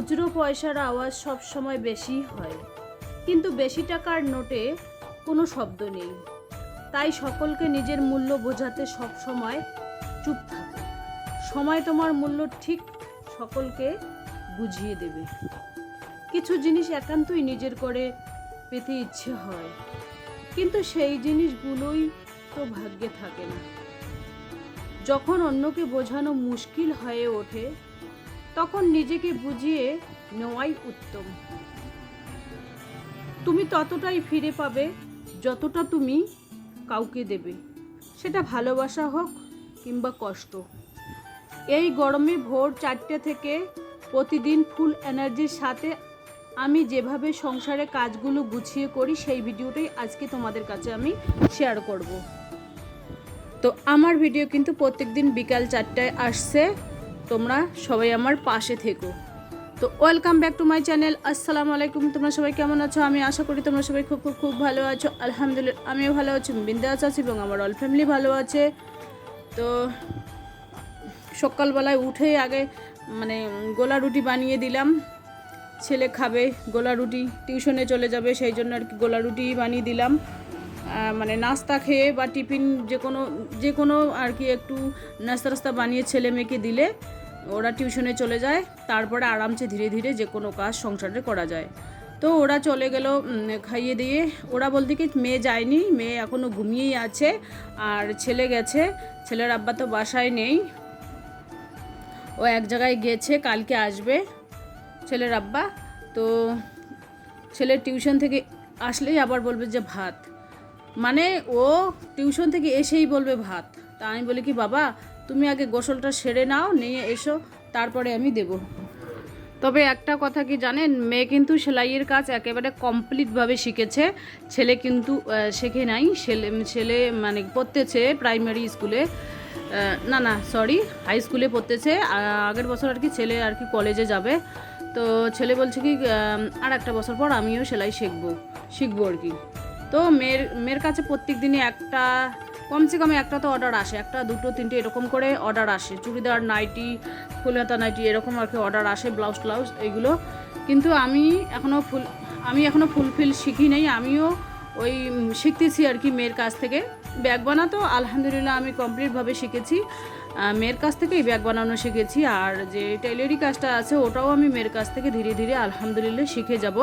খুচরো পয়সার আওয়াজ সব সময় বেশি হয়। কিন্তু বেশি টাকার নোটে কোনো শব্দ নেই। তাই সকলকে নিজের মূল্য বোঝাতে সব সময় চুপ থাকো। সময় তোমার মূল্য ঠিক সকলকে বুঝিয়ে দেবে। কিছু জিনিস একান্তই নিজের করে পেতে ইচ্ছে হয়। কিন্তু সেই জিনিসগুলোই তো ভাগ্যে থাকে না। যখন অন্যকে বোঝানো মুশকিল হয়ে ওঠে তখন নিজেকে বুঝিয়ে নেওয়াই উত্তম। তুমি ততটাই ফিরে পাবে যতটা তুমি কাউকে দেবে। সেটা ভালোবাসা হোক কিংবা কষ্ট। এই গরমে ভোর চারটে থেকে প্রতিদিন ফুল এনার্জির সাথে আমি যেভাবে সংসারে কাজগুলো গুছিয়ে করি, সেই ভিডিওটাই আজকে তোমাদের কাছে আমি শেয়ার করব। তো আমার ভিডিও কিন্তু প্রত্যেকদিন বিকাল চারটায় আসছে। তোমরা সবাই আমার পাশে থেকো। তো welcome back to my channel আসসালামু আলাইকুম, তোমরা সবাই কেমন আছো? আমি আশা করি তোমরা সবাই খুব খুব খুব ভালো আছো। আলহামদুলিল্লাহ, আমিও ভালো আছি বিন্দাস আছি এবং আমার অল ফ্যামিলি ভালো আছে। তো সকালবেলায় উঠে আগে মানে গোলা রুটি বানিয়ে দিলাম। ছেলে খাবে, গোলা রুটি টিউশনে চলে যাবে, সেই জন্য আর কি গোলা রুটি বানিয়ে দিলাম। মানে নাস্তা খেয়ে বা টিফিন যে কোনো যে কোনো আর কি একটু নাস্তা রাস্তা বানিয়ে ছেলে মেয়েকে দিলে ওরা টিউশনে চলে যায়, তারপরে আরামসে ধীরে ধীরে যে কোনো কাজ সংসারে করা যায়। তো ওরা চলে গেল খাইয়ে দিয়ে। ওরা বলতে কি, মেয়ে যায়নি, মেয়ে এখনও ঘুমিয়েই আছে, আর ছেলে গেছে। ছেলের আব্বা তো বাসায় নেই। ও এক জায়গায় গেছে, কালকে আসবে ছেলের আব্বা। তো ছেলের টিউশন থেকে আসলেই আবার বলবে যে ভাত। মানে ও টিউশন থেকে এসেই বলবে ভাত। তা আমি বলি কি, বাবা তুমি আগে গোসলটা সেরে নাও, নিয়ে এসো, তারপরে আমি দেব। তবে একটা কথা কি জানেন, মেয়ে কিন্তু সেলাইয়ের কাজ একেবারে কমপ্লিটভাবে শিখেছে। ছেলে কিন্তু শেখে নাই। ছেলে ছেলে মানে পড়তেছে প্রাইমারি স্কুলে না না সরি হাই স্কুলে পড়তেছে। আগের বছর আর কি ছেলে আর কি কলেজে যাবে। তো ছেলে বলছে কি আর একটা বছর পর আমিও সেলাই শিখব শিখব আর কি। তো মেয়ের মেয়ের কাছে প্রত্যেক দিনই একটা কমসে কম একটা তো অর্ডার আসে। একটা, দুটো, তিনটে এরকম করে অর্ডার আসে। চুড়িদার, নাইটি ফুল ফুলহাতা নাইটি এরকম আর কি অর্ডার আসে ব্লাউজ ট্লাউজ এইগুলো কিন্তু আমি এখনও ফুল, আমি এখনও ফুলফিল শিখি নাই। আমিও ওই শিখতেছি আর কি মেয়ের কাছ থেকে। ব্যাগ বানাতো, আলহামদুলিল্লাহ আমি কমপ্লিটভাবে শিখেছি। মেয়ের কাছ থেকেই ব্যাগ বানানো শিখেছি। আর যে টেলারি কাজটা আছে, ওটাও আমি মেয়ের কাছ থেকে ধীরে ধীরে আলহামদুলিল্লাহ শিখে যাব।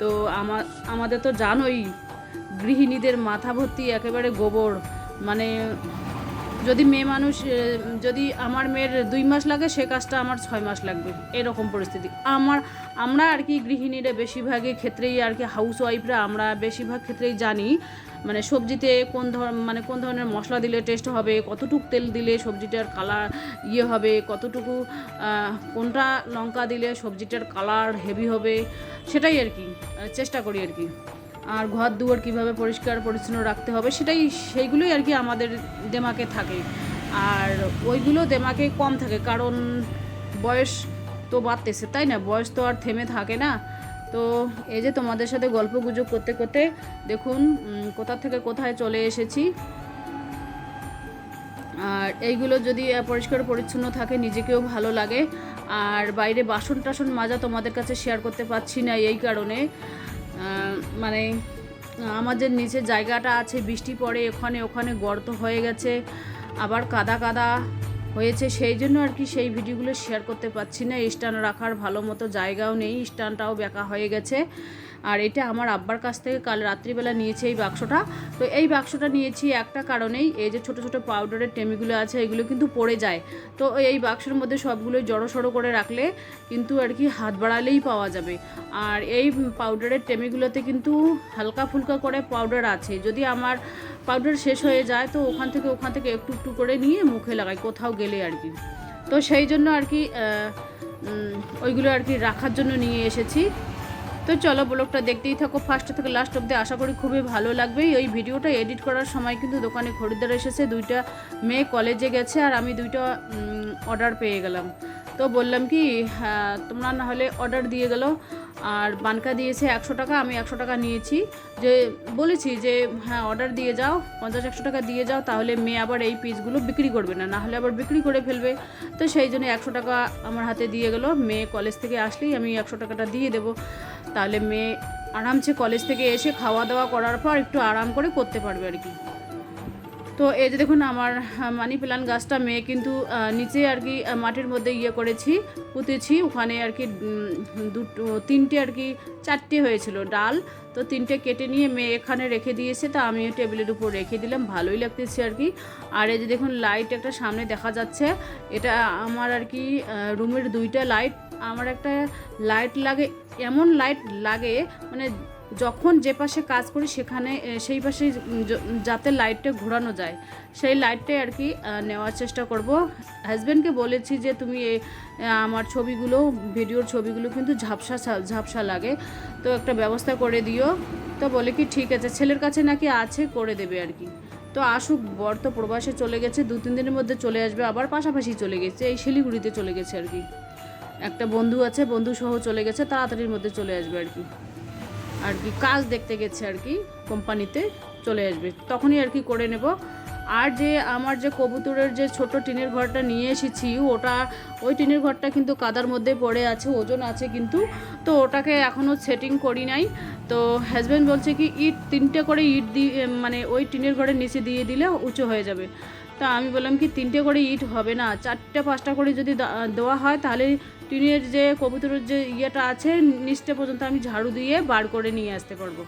তো আমার আমাদের তো জানোই, গৃহিণীদের মাথা ভর্তি একেবারে গোবর। মানে যদি মেয়ে মানুষ যদি আমার মেয়ের দুই মাস লাগে, সে কাজটা আমার ছয় মাস লাগবে। এরকম পরিস্থিতি। আমার, আমরা আর কি গৃহিণীরা বেশিরভাগই ক্ষেত্রেই আর কি হাউস ওয়াইফরা আমরা বেশিরভাগ ক্ষেত্রেই জানি মানে সবজিতে কোন ধর মানে কোন ধরনের মশলা দিলে টেস্ট হবে, কতটুকু তেল দিলে সবজিটার কালার ইয়ে হবে, কতটুকু কোনটা লঙ্কা দিলে সবজিটার কালার হেভি হবে, সেটাই আর কি চেষ্টা করি আর কি। আর ঘর দুয়ার কীভাবে পরিষ্কার, পরিচ্ছন্ন রাখতে হবে, সেটাই, সেইগুলোই আর কি আমাদের দেমাকে থাকে। আর ওইগুলো দেমাকে কম থাকে, কারণ বয়স তো বাড়তেছে, তাই না? বয়স তো আর থেমে থাকে না। তো এই যে তোমাদের সাথে গল্প গুজব করতে করতে দেখুন কোথা থেকে কোথায় চলে এসেছি। আর এইগুলো যদি পরিষ্কার, পরিচ্ছন্ন থাকে, নিজেকেও ভালো লাগে। আর বাইরে বাসন টাসন মাজা তোমাদের কাছে শেয়ার করতে পারছি না এই কারণে। মানে আমাদের নিচে জায়গাটা আছে, বৃষ্টি পড়ে, ওখানে ওখানে গর্ত হয়ে গেছে, আবার কাদা কাদা হয়েছে, সেই জন্য আর কি সেই ভিডিওগুলো শেয়ার করতে পারছি না। স্ট্যান্ড রাখার ভালো মতো জায়গাও নেই, স্ট্যান্ডটাও বেঁকা হয়ে গেছে। আর এটা আমার আব্বার কাছ থেকে কাল রাত্রিবেলা নিয়েছি এই বাক্সটা। তো এই বাক্সটা নিয়েছি একটা কারণেই, এই যে ছোট ছোট পাউডারের টেমিগুলো আছে, এগুলো কিন্তু পড়ে যায়। তো এই বাক্সের মধ্যে সবগুলো জড়ো সড়ো করে রাখলে কিন্তু আর কি হাত বাড়ালেই পাওয়া যাবে। আর এই পাউডারের টেমিগুলোতে কিন্তু হালকা ফুলকা করে পাউডার আছে। যদি আমার পাউডার শেষ হয়ে যায়, তো ওখান থেকে ওখান থেকে একটু একটু করে নিয়ে মুখে লাগাই, কোথাও গেলে আর কি। তো সেই জন্য আর কি ওইগুলো আর কি রাখার জন্য নিয়ে এসেছি। তো চলো ব্লগটা দেখতেই থাকো। ফার্স্ট থেকে লাস্ট অব্দি আশা করি খুবই ভালো লাগবে। ওই ভিডিওটা এডিট করার সময় কিন্তু দোকানে খরিদ্দার এসেছে, দুইটা মেয়ে কলেজে গেছে আর আমি দুইটা অর্ডার পেয়ে গেলাম। তো বললাম কি তোমরা না হলে অর্ডার দিয়ে গেলো। আর বানকা দিয়েছে একশো টাকা, আমি একশো টাকা নিয়েছি। যে, বলেছি যে হ্যাঁ অর্ডার দিয়ে যাও, পঞ্চাশ একশো টাকা দিয়ে যাও, তাহলে মেয়ে আবার এই পিসগুলো বিক্রি করবে না। নাহলে আবার বিক্রি করে ফেলবে। তো সেই জন্য একশো টাকা আমার হাতে দিয়ে গেলো। মেয়ে কলেজ থেকে আসলেই আমি একশো টাকাটা দিয়ে দেবো। তাহলে মেয়ে আরামসে কলেজ থেকে এসে খাওয়া দাওয়া করার পর একটু আরাম করে করতে পারবে আর কি। তো এই যে দেখুন আমার মানি প্লান্ট গাছটা মেয়ে কিন্তু নিচে আর কি মাটির মধ্যে ইয়ে করেছি, পুঁতেছি। ওখানে আর কি দুটো, তিনটে আর কি, চারটে হয়েছিল ডাল। তো তিনটে কেটে নিয়ে মেয়ে এখানে রেখে দিয়েছে, তা আমি টেবিলের উপর রেখে দিলাম, ভালোই লাগতেছে আর কি। আর এই যে দেখুন লাইট একটা সামনে দেখা যাচ্ছে, এটা আমার আর কি রুমের দুইটা লাইট আমার একটা লাইট লাগে, এমন লাইট লাগে মানে যখন যে পাশে কাজ করি সেখানে সেই পাশে যাতে লাইটটা ঘোরানো যায়, সেই লাইটটাই আর কি নেওয়ার চেষ্টা করব। হাজব্যান্ডকে বলেছি যে, তুমি আমার ছবিগুলো ভিডিওর ছবিগুলো কিন্তু ঝাপসা ঝাপসা লাগে, তো একটা ব্যবস্থা করে দিও। তো বলে কি, ঠিক আছে, ছেলের কাছে নাকি আছে, করে দেবে আর কি। তো আসুক, বর তো প্রবাসে চলে গেছে দু তিন দিনের মধ্যে চলে আসবে, আবার পাশাপাশি চলে গেছে, এই শিলিগুড়িতে চলে গেছে আর কি। একটা বন্ধু আছে, বন্ধু সহ চলে গেছে, তাড়াতাড়ির মধ্যে চলে আসবে আর কি। আর কি, কাজ দেখতে গেছে আর কি, কোম্পানিতে চলে আসবে। তখনই আর কি করে নেব। আর যে আমার যে কবুতরের যে ছোট টিনের ঘরটা নিয়ে এসেছি, ওটা, ওই টিনের ঘরটা কিন্তু কাদার মধ্যে পড়ে আছে, ওজন আছে কিন্তু। তো ওটাকে এখনও সেটিং করি নাই। তো হাজব্যান্ড বলছে কি, ইট, তিনটে করে ইট দিয়ে মানে ওই টিনের ঘরের নিচে দিয়ে দিলে উঁচু হয়ে যাবে। তা আমি বললাম কি, তিনটে করে ইট হবে না, চারটে, পাঁচটা করে যদি দেওয়া হয়, তাহলে টিনের যে কবুতরের যে ইয়েটা আছে, নিচটা পর্যন্ত আমি ঝাড়ু দিয়ে বার করে নিয়ে আসতে পারব।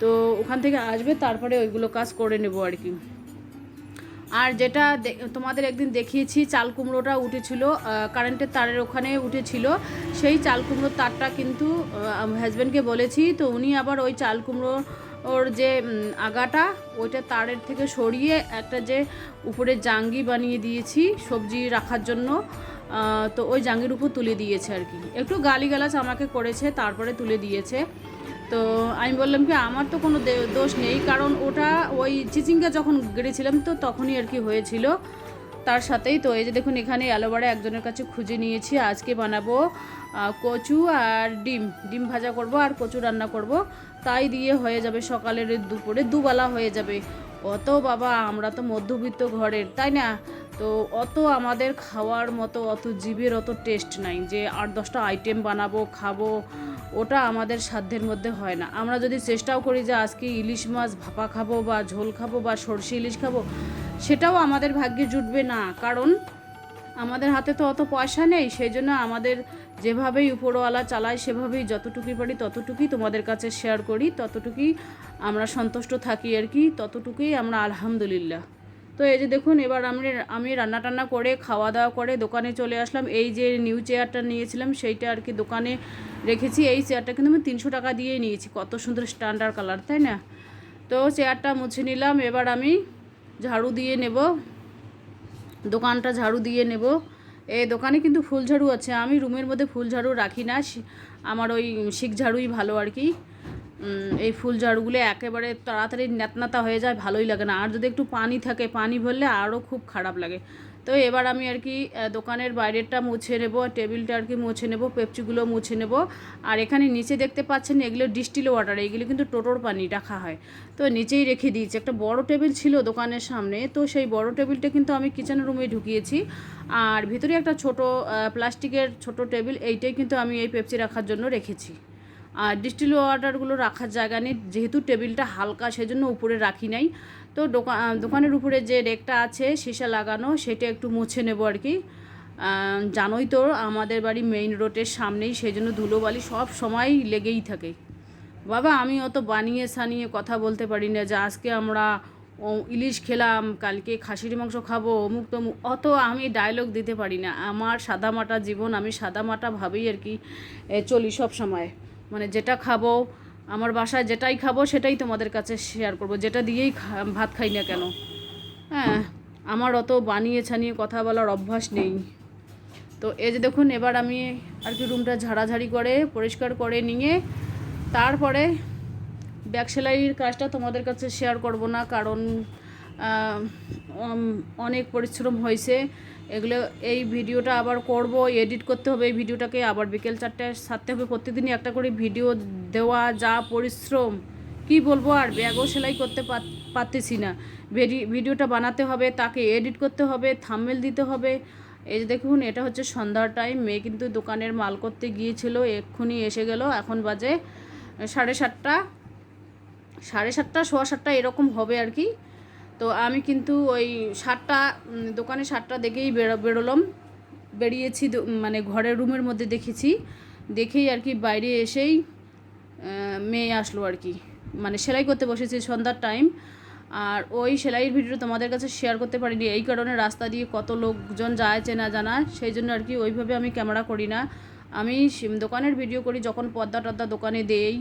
তো ওখান থেকে আসবে, তারপরে ওইগুলো কাজ করে নেব আর কি। আর যেটা তোমাদের একদিন দেখিয়েছি, চাল কুমড়োটা উঠেছিল কারেন্টের তারের ওখানে উঠেছিল। সেই চাল কুমড়োর তারটা কিন্তু হাজব্যান্ডকে বলেছি, তো উনি আবার ওই চাল কুমড়ো ওর যে আগাটা, ওইটা তারের থেকে সরিয়ে একটা যে উপরে জাঙ্গি বানিয়ে দিয়েছি সবজি রাখার জন্য। তো ওই জাঙ্গির উপর তুলে দিয়েছে আর কি। একটু গালিগালাজ আমাকে করেছে, তারপরে তুলে দিয়েছে। তো আমি বললাম কি, আমার তো কোনো দোষ নেই, কারণ ওটা ওই চিচিঙ্গা যখন গেড়েছিলাম তো তখনই আর কি হয়েছিল। তার সাথেই তো এই যে দেখুন, এখানে অ্যালোভেরা একজনের কাছে খুঁজে নিয়েছি, আজকে বানাবো কচু আর ডিম। ডিম ভাজা করব আর কচু রান্না করব। তাই দিয়ে হয়ে যাবে সকালের দুপুরে, দুবেলা হয়ে যাবে। অত বাবা, আমরা তো মধ্যবিত্ত ঘরের, তাই না? তো অত আমাদের খাওয়ার মতো, অত জীবের অত টেস্ট নাই যে আট দশটা আইটেম বানাবো, খাব, ওটা আমাদের সাধ্যের মধ্যে হয় না। আমরা যদি চেষ্টাও করি যে আজকে ইলিশ মাছ ভাপা খাব বা ঝোল খাব বা সর্ষে ইলিশ খাব, সেটাও আমাদের ভাগ্যে জুটবে না। কারণ আমাদের হাতে তো অত পয়সা নেই সেই জন্য আমাদের যেভাবেই উপরওয়ালা চালায়, সেভাবেই যতটুকুই পারি ততটুকুই তোমাদের কাছে শেয়ার করি, ততটুকুই আমরা সন্তুষ্ট থাকি আর কি, ততটুকুই আমরা আলহামদুলিল্লাহ। তো এই যে দেখুন, এবার আমি আমি রান্না টান্না করে খাওয়া দাওয়া করে দোকানে চলে আসলাম। এই যে নিউ চেয়ারটা নিয়েছিলাম, সেইটা আর কি দোকানে রেখেছি। এই চেয়ারটা কিন্তু আমি তিনশো টাকা দিয়েই নিয়েছি। কত সুন্দর স্ট্যান্ডার্ড কালার তাই না? তো চেয়ারটা মুছে নিলাম। এবার আমি ঝাড়ু দিয়ে নেব। দোকানটা ঝাড়ু দিয়ে নেব। এই দোকানে কিন্তু ফুল ঝাড়ু আছে। আমি রুমের মধ্যে ফুল ঝাড়ু রাখি না। আমার ওই শিক ঝাড়ুই ভালো আর কি। এই ফুল ঝাড়ুগুলো একেবারে তাড়াতাড়ি ন্যাতনাতা হয়ে যায়, ভালোই লাগে না। আর যদি একটু পানি থাকে, পানি ভরলে আরও খুব খারাপ লাগে। তো এবার আমি আর কি দোকানের বাইরেরটা মুছে নেব, টেবিলটা আর কি মুছে নেব পেপচিগুলো মুছে নেব। আর এখানে নিচে দেখতে পাচ্ছেন, এগুলো ডিস্টিল ওয়াটার, এগুলো কিন্তু টোটোর পানি রাখা হয়। তো নিচেই রেখে দিয়েছি। একটা বড় টেবিল ছিল দোকানের সামনে, তো সেই বড় টেবিলটা কিন্তু আমি কিচেন রুমে ঢুকিয়েছি। আর ভিতরে একটা ছোট প্লাস্টিকের ছোট টেবিল, এইটাই কিন্তু আমি এই পেপচি রাখার জন্য রেখেছি। আর ডিস্টিল ওয়াটারগুলো রাখার জায়গা নেই, যেহেতু টেবিলটা হালকা সেজন্য উপরে রাখি নাই। তো দোকান দোকানের উপরে যে রেকটা আছে, সীসা লাগানো, সেটা একটু মুছে নেব আর কি। জানোই তো আমাদের বাড়ি মেইন রোডের সামনেই সেই জন্য ধুলোবালি সব সময় লেগেই থাকে। বাবা, আমি অত বানিয়ে সানিয়ে কথা বলতে পারি না যে আজকে আমরা ইলিশ খেলাম, কালকে খাসির মাংস খাব, অমুক তমুক। অত আমি ডায়লগ দিতে পারি না। আমার সাদামাটা জীবন, আমি সাদামাটা ভাবেই আর কি চলি সব সময়। মানে যেটা খাব, আমার বাসায় যেটাই খাব, সেটাই তোমাদের কাছে শেয়ার করব। যেটা দিয়েই ভাত খাই না কেন? হ্যাঁ আমার অত বানিয়ে ছানিয়ে কথা বলার অভ্যাস নেই। তো এই যে দেখুন, এবার আমি আর কি রুমটা ঝাড়াঝাড়ি করে, পরিষ্কার করে নিয়ে, তারপরে ব্যাগ সেলাইয়ের কাজটা তোমাদের কাছে শেয়ার করব না, কারণ অনেক পরিশ্রম হয়েছে। এগুলো এই ভিডিওটা আবার করব, এডিট করতে হবে এই ভিডিওটাকে, আবার বিকেল চারটায় সারতে হবে প্রতিদিনই একটা করে ভিডিও দেওয়া, যা পরিশ্রম। কি বলব আর ব্যাগও সেলাই করতে পার- পারতেছি না। ভেডি- ভিডিওটা বানাতে হবে, তাকে এডিট করতে হবে থাম্বেল দিতে হবে। এই যে দেখুন, এটা হচ্ছে সন্ধ্যার টাইম, মেয়ে কিন্তু দোকানের মাল করতে গিয়েছিল, এক্ষুনি এসে গেল, এখন বাজে সাড়ে সাতটা। সাড়ে সাতটা, সোয়া সাতটা এরকম হবে আর কি। তো আমি কিন্তু ওই উম, দোকানে সাতটা দেখেই বেরো বেরোলাম। বেরিয়েছি মানে ঘরের রুমের মধ্যে দেখেছি। দেখেই আর কি বাইরে এসেই মেয়ে আসলো আর কি। মানে সেলাই করতে বসেছি সন্ধ্যার টাইম। আর ওই সেলাইয়ের ভিডিও তোমাদের কাছে শেয়ার করতে পারিনি। এই কারণে রাস্তা দিয়ে কত লোকজন যায় চেনা জানা সেই জন্য আর কি ওইভাবে আমি ক্যামেরা করি না। আমি দোকানের ভিডিও করি, যখন পর্দা টর্দা দোকানে দেই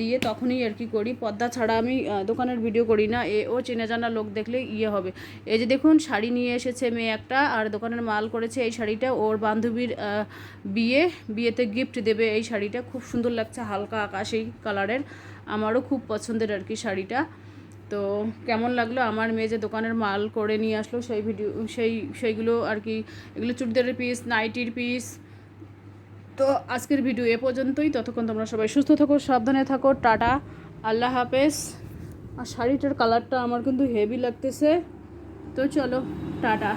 দিয়ে তখনই আর কি করি। পর্দা ছাড়া আমি দোকানের ভিডিও করি না। এ, ও চেনা জানা লোক দেখলে ইয়ে হবে। এই যে দেখুন, শাড়ি নিয়ে এসেছে মেয়ে একটা, আর দোকানের মাল করেছে এই শাড়িটা। ওর বান্ধবীর বিয়ে, বিয়েতে গিফট দেবে এই শাড়িটা। খুব সুন্দর লাগছে, হালকা আকাশি কালারের আমারও খুব পছন্দের আর কি শাড়িটা। তো কেমন লাগল? আমার মেয়ে যে দোকানের মাল করে নিয়ে আসলো, সেই ভিডিও সেই, সেইগুলো আর কি, এগুলো চুড়িদারের পিস নাইটির পিস তো আজকের ভিডিও এ পর্যন্তই। ততক্ষণ তোমরা সবাই সুস্থ থাকো, সাবধানে থাকো। টাটা। আল্লাহ হাফেজ। আর শাড়িটার কালারটা আমার কিন্তু হেভি লাগতেছে। তো চলো, টাটা।